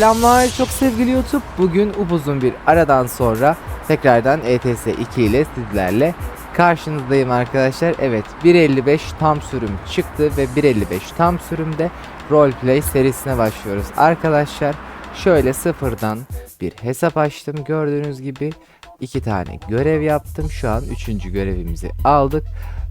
Selamlar çok sevgili YouTube. Bugün upuzun bir aradan sonra tekrardan ETS 2 ile sizlerle karşınızdayım arkadaşlar. Evet 1.55 tam sürüm çıktı ve 1.55 tam sürümde roleplay serisine başlıyoruz. Arkadaşlar şöyle sıfırdan bir hesap açtım. Gördüğünüz gibi iki tane görev yaptım. Şu an üçüncü görevimizi aldık.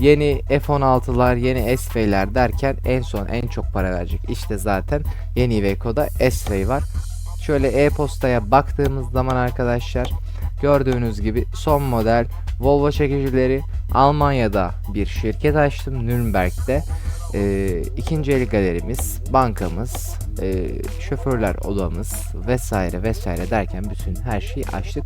Yeni F-16'lar, yeni S-Way'ler derken en son en çok para verecek. İşte zaten yeni Iveco'da S-Way var. Şöyle e-postaya baktığımız zaman arkadaşlar gördüğünüz gibi son model Volvo çekicileri Almanya'da bir şirket açtım Nürnberg'de. Ee, ikinci el galerimiz, bankamız, e, şoförler odamız vesaire vesaire derken bütün her şeyi açtık.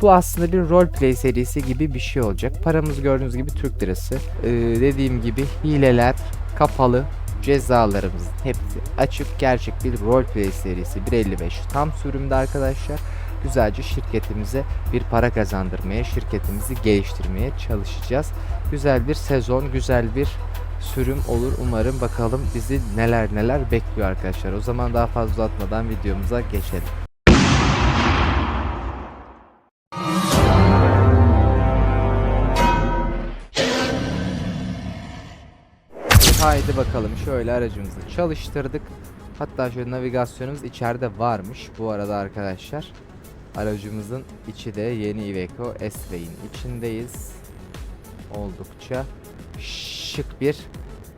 Bu aslında bir roleplay serisi gibi bir şey olacak. Paramız gördüğünüz gibi Türk lirası. Ee, dediğim gibi hileler kapalı. Cezalarımızın hepsi açık. Gerçek bir roleplay serisi 1.55 tam sürümde arkadaşlar. Güzelce şirketimize bir para kazandırmaya, şirketimizi geliştirmeye çalışacağız. Güzel bir sezon, güzel bir sürüm olur umarım. Bakalım bizi neler neler bekliyor arkadaşlar. O zaman daha fazla uzatmadan videomuza geçelim. Haydi bakalım şöyle aracımızı çalıştırdık. Hatta şöyle navigasyonumuz içeride varmış bu arada arkadaşlar. Aracımızın içi de yeni Iveco S-Way'in içindeyiz. Oldukça şık bir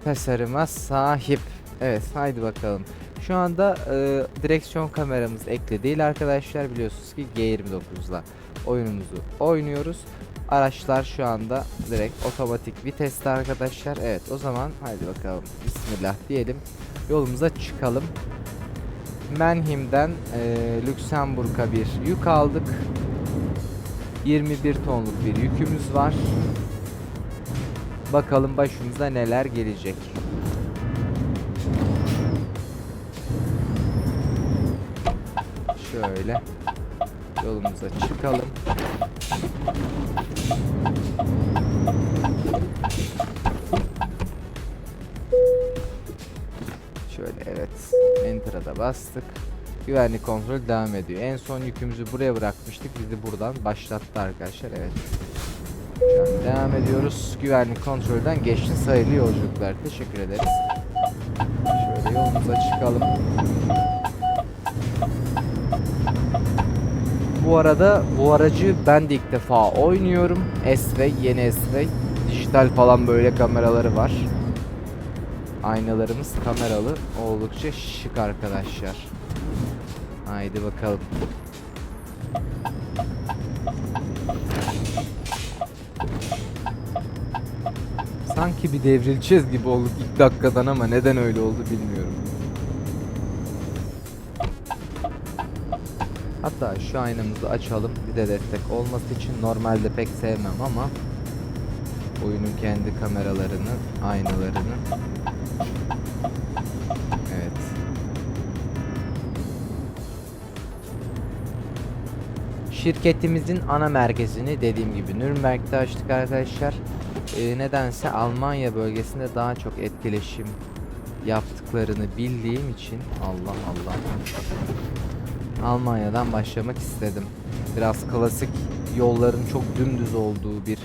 tasarıma sahip. Evet haydi bakalım. Şu anda e, direksiyon kameramız ekli değil arkadaşlar. Biliyorsunuz ki G29'la oyunumuzu oynuyoruz. Araçlar şu anda direkt otomatik viteste arkadaşlar. Evet o zaman haydi bakalım bismillah diyelim. Yolumuza çıkalım. Mannheim'den e, Lüksemburg'a bir yük aldık. 21 tonluk bir yükümüz var. Bakalım başımıza neler gelecek. Şöyle yolumuza çıkalım. Şöyle evet. Enter'a da bastık. Güvenlik kontrol devam ediyor. En son yükümüzü buraya bırakmıştık. Bizi buradan başlattı arkadaşlar. Evet. Şu an devam ediyoruz. Güvenlik kontrolden geçti sayılı yolculuklar. Teşekkür ederiz. Şöyle yolumuza çıkalım. Bu arada bu aracı ben de ilk defa oynuyorum. S-Way, yeni S-Way. Dijital falan böyle kameraları var. Aynalarımız kameralı. Oldukça şık arkadaşlar. Haydi bakalım. Sanki bir devrileceğiz gibi olduk ilk dakikadan ama neden öyle oldu bilmiyorum. Hatta şu aynamızı açalım bir de destek olması için normalde pek sevmem ama oyunun kendi kameralarını, aynalarını Evet. Şirketimizin ana merkezini dediğim gibi Nürnberg'de açtık arkadaşlar. Ee, nedense Almanya bölgesinde daha çok etkileşim yaptıklarını bildiğim için Allah Allah. Almanya'dan başlamak istedim. Biraz klasik yolların çok dümdüz olduğu bir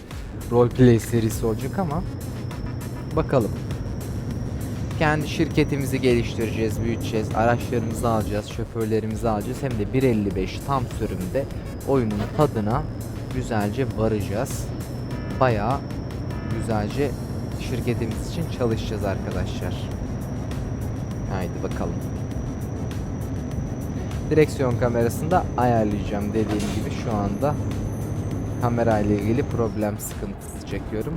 roleplay serisi olacak ama bakalım. Kendi şirketimizi geliştireceğiz, büyüteceğiz, araçlarımızı alacağız, şoförlerimizi alacağız. Hem de 1.55 tam sürümde oyunun tadına güzelce varacağız. Bayağı güzelce şirketimiz için çalışacağız arkadaşlar. Haydi bakalım. Direksiyon kamerasını da ayarlayacağım dediğim gibi şu anda kamera ile ilgili problem sıkıntısı çekiyorum.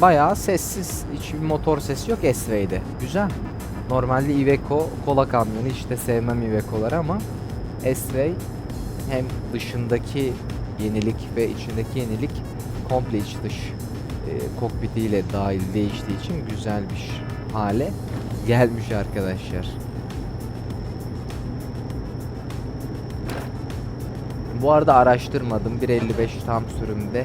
Bayağı sessiz. Hiçbir motor sesi yok S-Way'de. Güzel. Normalde Iveco kola kamyonu hiç de sevmem Iveco'ları ama S-Way hem dışındaki yenilik ve içindeki yenilik komple iç dış e, kokpitiyle dahil değiştiği için güzel bir hale gelmiş arkadaşlar. Bu arada araştırmadım 1.55 tam sürümde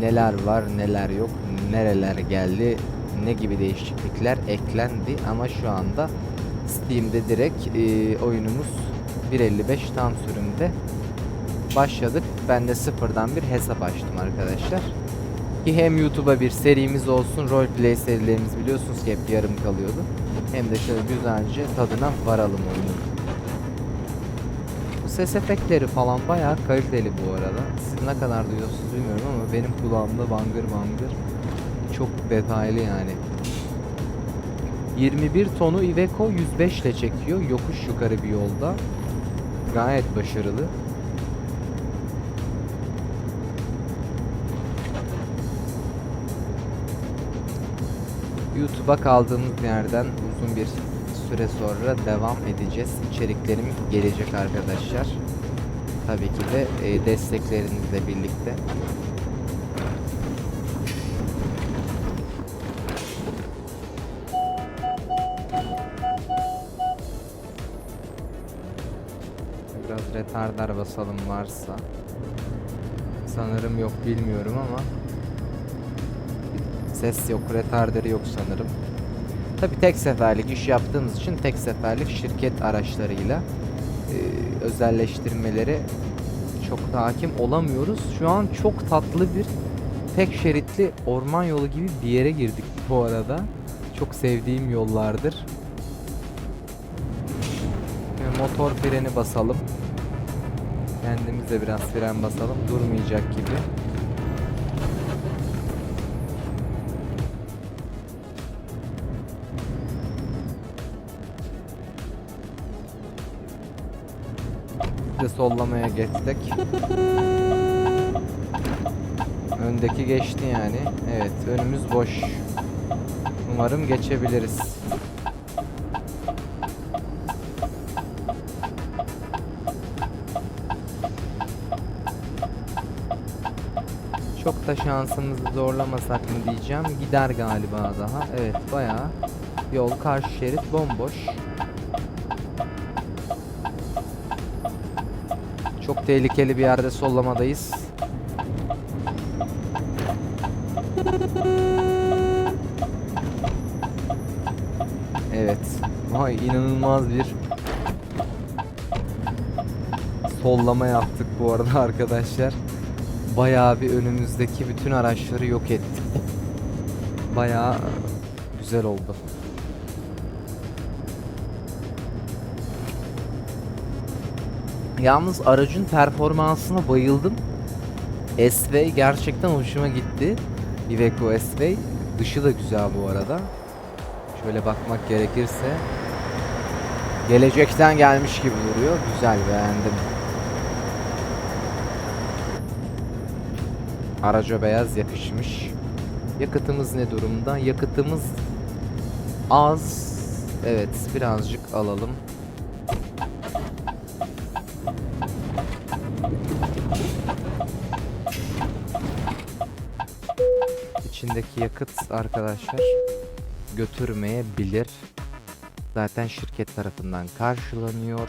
neler var neler yok nereler geldi ne gibi değişiklikler eklendi ama şu anda Steam'de direkt e, oyunumuz 1.55 tam sürümde başladık. Ben de sıfırdan bir hesap açtım arkadaşlar. Ki hem YouTube'a bir serimiz olsun, roleplay serilerimiz biliyorsunuz ki hep yarım kalıyordu. Hem de şöyle güzelce tadına varalım oyunun. Bu ses efektleri falan bayağı kaliteli bu arada. Siz ne kadar duyuyorsunuz bilmiyorum ama benim kulağımda bangır bangır çok detaylı yani. 21 tonu Iveco 105 ile çekiyor yokuş yukarı bir yolda. Gayet başarılı. YouTube'a kaldığımız yerden uzun bir süre sonra devam edeceğiz. İçeriklerimiz gelecek arkadaşlar. Tabii ki de e, desteklerinizle birlikte. Biraz retardar basalım varsa. Sanırım yok bilmiyorum ama ses yok, retarderı yok sanırım. Tabi tek seferlik iş yaptığımız için tek seferlik şirket araçlarıyla e, özelleştirmelere çok da hakim olamıyoruz. Şu an çok tatlı bir tek şeritli orman yolu gibi bir yere girdik bu arada. Çok sevdiğim yollardır. Şimdi motor freni basalım. Kendimize biraz fren basalım. Durmayacak gibi. De sollamaya geçtik. Öndeki geçti yani. Evet, önümüz boş. Umarım geçebiliriz. Çok da şansımızı zorlamasak mı diyeceğim. Gider galiba daha. Evet, bayağı yol karşı şerit bomboş. Çok tehlikeli bir yerde sollamadayız. Evet. Vay inanılmaz bir sollama yaptık bu arada arkadaşlar. Bayağı bir önümüzdeki bütün araçları yok ettik. Bayağı güzel oldu. Yalnız aracın performansına bayıldım. S-Way gerçekten hoşuma gitti. Iveco S-Way. Dışı da güzel bu arada. Şöyle bakmak gerekirse. Gelecekten gelmiş gibi duruyor. Güzel beğendim. Araca beyaz yakışmış. Yakıtımız ne durumda? Yakıtımız az. Evet birazcık alalım. İçindeki yakıt arkadaşlar götürmeyebilir. Zaten şirket tarafından karşılanıyor.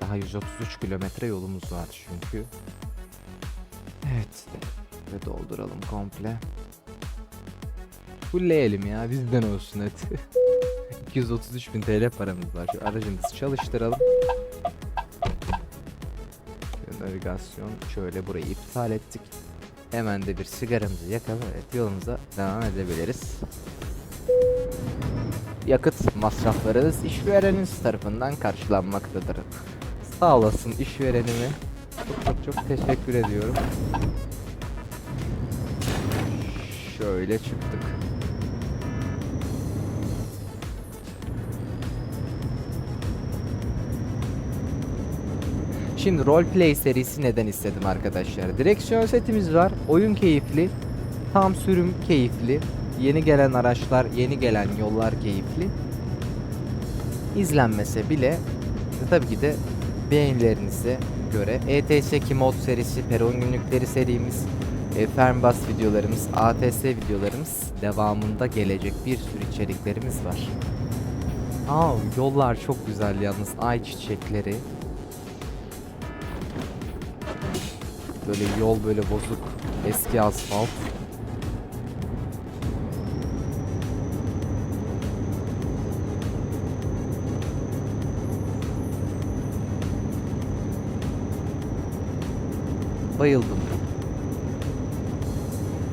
Daha 133 kilometre yolumuz var çünkü. Evet. Ve dolduralım komple. Fullleyelim ya bizden olsun hadi. 233 bin TL paramız var. Şu aracımızı çalıştıralım. Navigasyon şöyle burayı iptal ettik. Hemen de bir sigaramızı yakalım. Evet yolumuza devam edebiliriz. Yakıt masraflarınız işvereniniz tarafından karşılanmaktadır. Sağ olasın işverenime. Çok çok çok teşekkür ediyorum. Şöyle çıktık. Şimdi roleplay serisi neden istedim arkadaşlar? Direksiyon setimiz var. Oyun keyifli. Tam sürüm keyifli. Yeni gelen araçlar, yeni gelen yollar keyifli. İzlenmese bile e, tabii ki de beğenilerinize göre ETS mod serisi, Peron günlükleri serimiz, e, Fernbus videolarımız, ATS videolarımız devamında gelecek bir sürü içeriklerimiz var. Aa, yollar çok güzel yalnız ay çiçekleri. Böyle yol böyle bozuk. Eski asfalt. Bayıldım.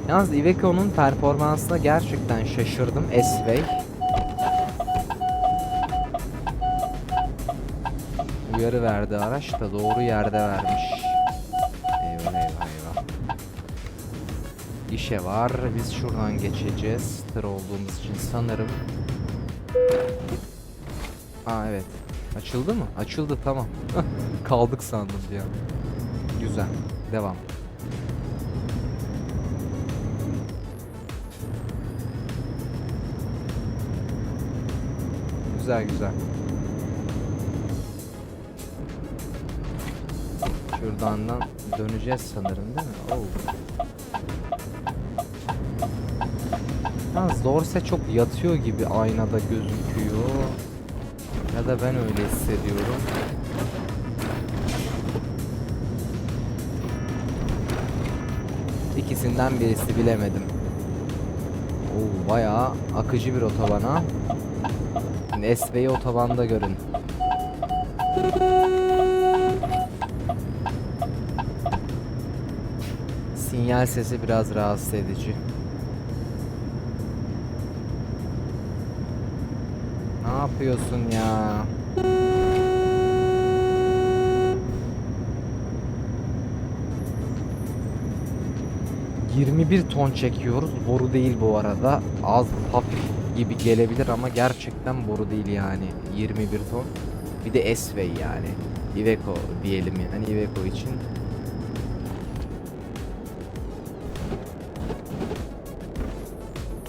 Yalnız Iveco'nun performansına gerçekten şaşırdım S-Way. Uyarı verdi araç da doğru yerde vermiş. İşe var. Biz şuradan geçeceğiz. Tır olduğumuz için sanırım. Aa evet. Açıldı mı? Açıldı tamam. Kaldık sandım ya. Güzel. Devam. Güzel güzel. Şuradan da döneceğiz sanırım değil mi? Oo. Ha, Zorse çok yatıyor gibi aynada gözüküyor. Ya da ben öyle hissediyorum. İkisinden birisi bilemedim. Oo, bayağı akıcı bir otobana. Nesve'yi otobanda görün. Sinyal sesi biraz rahatsız edici. Ne yapıyorsun ya? ...21 ton çekiyoruz. Boru değil bu arada. Az hafif gibi gelebilir ama gerçekten boru değil yani. 21 ton. Bir de S-Way yani. Iveco diyelim yani Iveco için.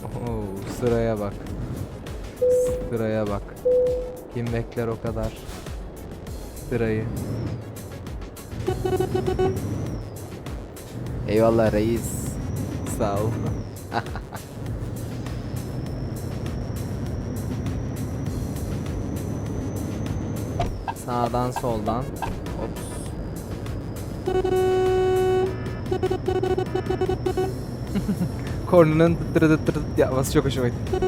Oo, sıraya bak. Sıraya bak. Kim bekler o kadar sırayı? Eyvallah reis. Sağ ol. Sağdan soldan. Ops. Kornunun tırı tırı yapması çok hoşuma gitti.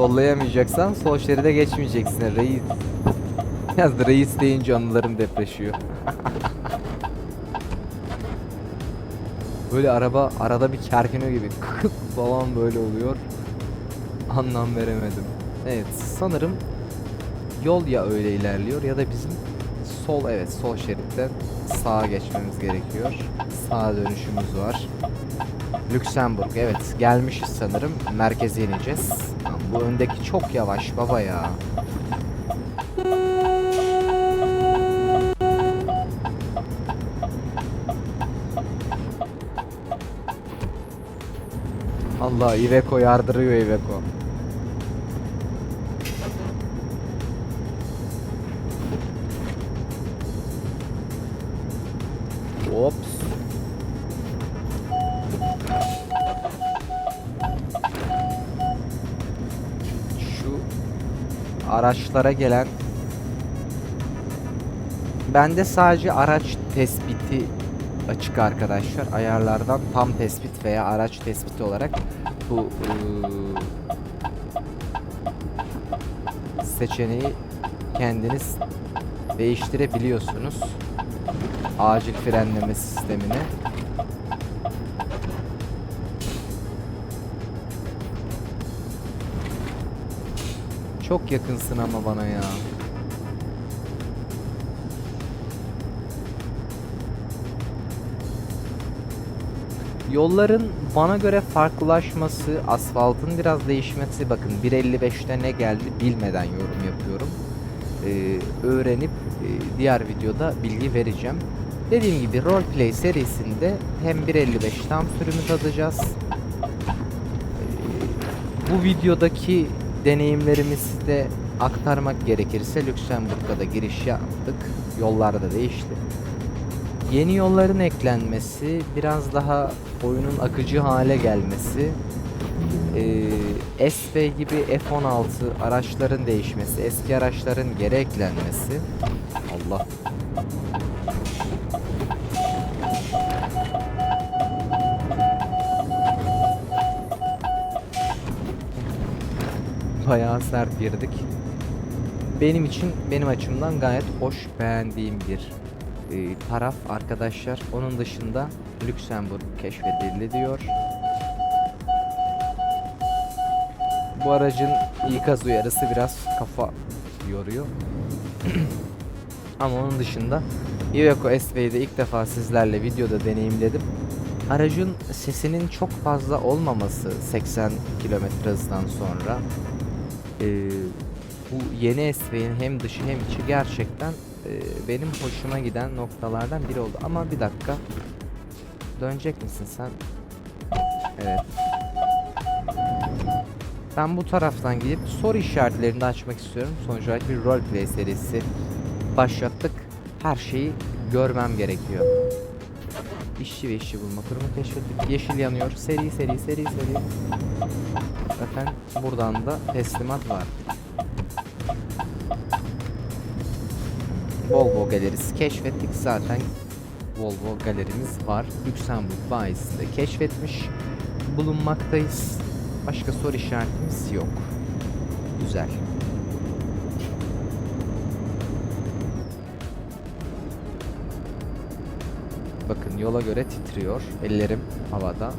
Sollayamayacaksan sol şeride geçmeyeceksin reis. Yaz reis deyince anılarım depreşiyor. böyle araba arada bir kerkiniyor gibi kık falan böyle oluyor. Anlam veremedim. Evet sanırım yol ya öyle ilerliyor ya da bizim sol evet sol şeritten sağa geçmemiz gerekiyor. Sağa dönüşümüz var. Lüksemburg evet gelmişiz sanırım. Merkeze ineceğiz. Bu öndeki çok yavaş baba ya. Allah Iveco yardırıyor Iveco. Araçlara gelen Bende sadece araç tespiti açık arkadaşlar. Ayarlardan tam tespit veya araç tespiti olarak bu ıı, seçeneği kendiniz değiştirebiliyorsunuz. Acil frenleme sistemine. Çok yakınsın ama bana ya. Yolların bana göre farklılaşması, asfaltın biraz değişmesi bakın 1.55'te ne geldi bilmeden yorum yapıyorum. Ee, öğrenip e, diğer videoda bilgi vereceğim. Dediğim gibi roleplay serisinde hem 1.55 tam sürümü tadacağız. Ee, bu videodaki deneyimlerimizi de aktarmak gerekirse Lüksemburg'a da giriş yaptık. Yollar da değişti. Yeni yolların eklenmesi, biraz daha oyunun akıcı hale gelmesi, e, SV gibi F16 araçların değişmesi, eski araçların geri eklenmesi. Allah. Bayağı sert girdik. benim için benim açımdan gayet hoş beğendiğim bir e, taraf arkadaşlar. Onun dışında Lüksemburg keşfedildi diyor. Bu aracın ikaz uyarısı biraz kafa yoruyor. Ama onun dışında Iveco SV'yi de ilk defa sizlerle videoda deneyimledim. Aracın sesinin çok fazla olmaması 80 km hızdan sonra ee, bu yeni SV'nin hem dışı hem içi gerçekten e, benim hoşuma giden noktalardan biri oldu. Ama bir dakika dönecek misin sen? Evet. Ben bu taraftan gidip soru işaretlerini açmak istiyorum. Sonuç olarak bir roleplay serisi başlattık. Her şeyi görmem gerekiyor. İşçi ve işçi bulma kurumu keşfettik. Yeşil yanıyor. Seri seri seri seri. Zaten buradan da teslimat var. Volvo galerisi keşfettik zaten. Volvo galerimiz var. Lüksemburg bayisi de keşfetmiş bulunmaktayız. Başka soru işaretimiz yok. Güzel. Bakın yola göre titriyor. Ellerim havada.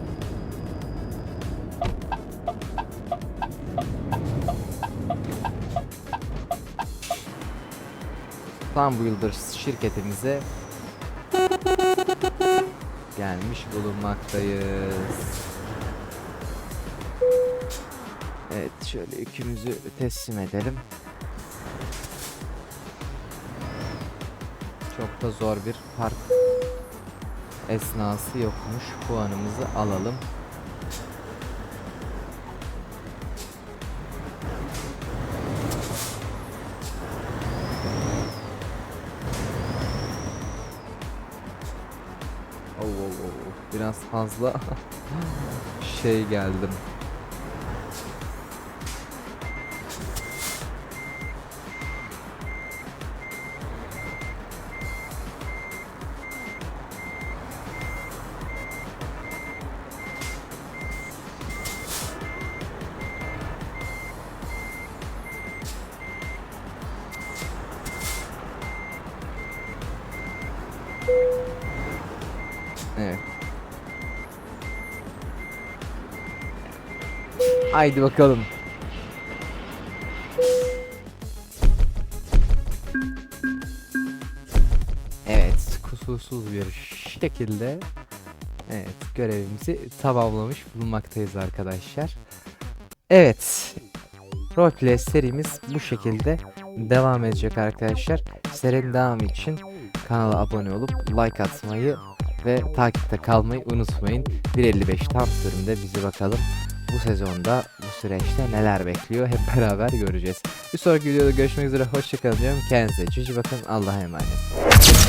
Yıldır şirketimize gelmiş bulunmaktayız. Evet şöyle yükümüzü teslim edelim. Çok da zor bir park esnası yokmuş. Puanımızı alalım. Oh, oh. Biraz fazla şey geldim. Haydi bakalım. Evet, kusursuz bir şekilde evet görevimizi tamamlamış bulunmaktayız arkadaşlar. Evet. Roleplay serimiz bu şekilde devam edecek arkadaşlar. Serinin devamı için kanala abone olup like atmayı ve takipte kalmayı unutmayın. 1.55 tam sürümde bizi bakalım bu sezonda bu süreçte neler bekliyor hep beraber göreceğiz. Bir sonraki videoda görüşmek üzere hoşçakalın diyorum. Kendinize cici bakın Allah'a emanet.